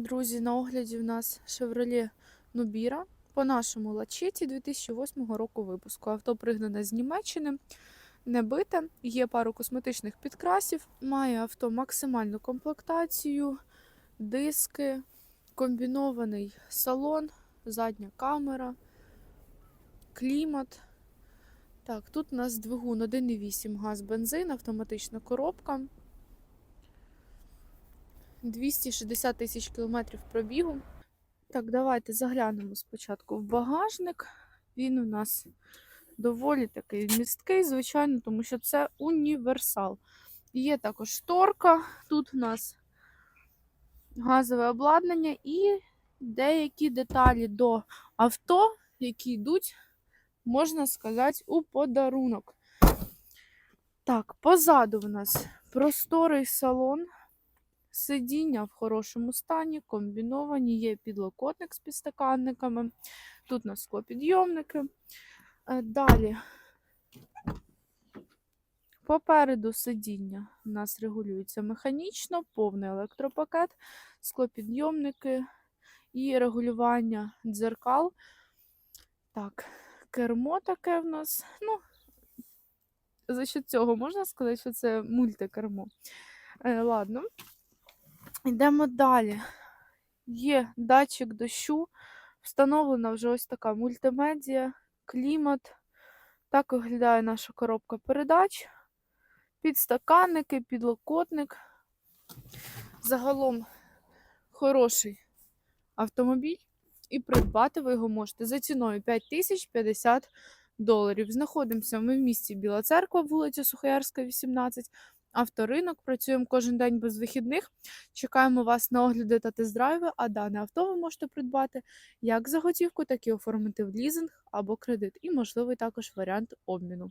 Друзі, на огляді в нас Chevrolet Nubira по нашому лачеті 2008 року випуску. Авто пригнане з Німеччини, не бите, є пару косметичних підкрасів, має авто максимальну комплектацію, диски, комбінований салон, задня камера, клімат. Так, тут у нас двигун 1,8 газ бензин, автоматична коробка. 260 тисяч кілометрів пробігу. Так, давайте заглянемо спочатку в багажник. Він у нас доволі такий місткий, звичайно, тому що це універсал. Є також шторка, тут у нас газове обладнання і деякі деталі до авто, які йдуть, можна сказати, у подарунок. Так, позаду в нас просторий салон. Сидіння в хорошому стані, комбіновані, є підлокотник з підстаканниками. Тут у нас склопідйомники. Е, Далі. Попереду сидіння у нас регулюється механічно, повний електропакет, склопідйомники і регулювання дзеркал. Так, кермо таке в нас. Ну, за що цього можна сказати, що це мультикермо. Е, ладно. Йдемо далі. Є датчик дощу, встановлена вже ось така мультимедіа, клімат. Так виглядає наша коробка передач. Підстаканники, підлокотник. Загалом хороший автомобіль, і придбати ви його можете за ціною 5050 доларів. Знаходимося ми в місті Біла Церква, вулиця Сухоярська, 18. Авторинок. Працюємо кожен день без вихідних. Чекаємо вас на огляди та тест-драйви, а дане авто ви можете придбати як за готівку, так і оформити в лізинг або кредит. І можливий також варіант обміну.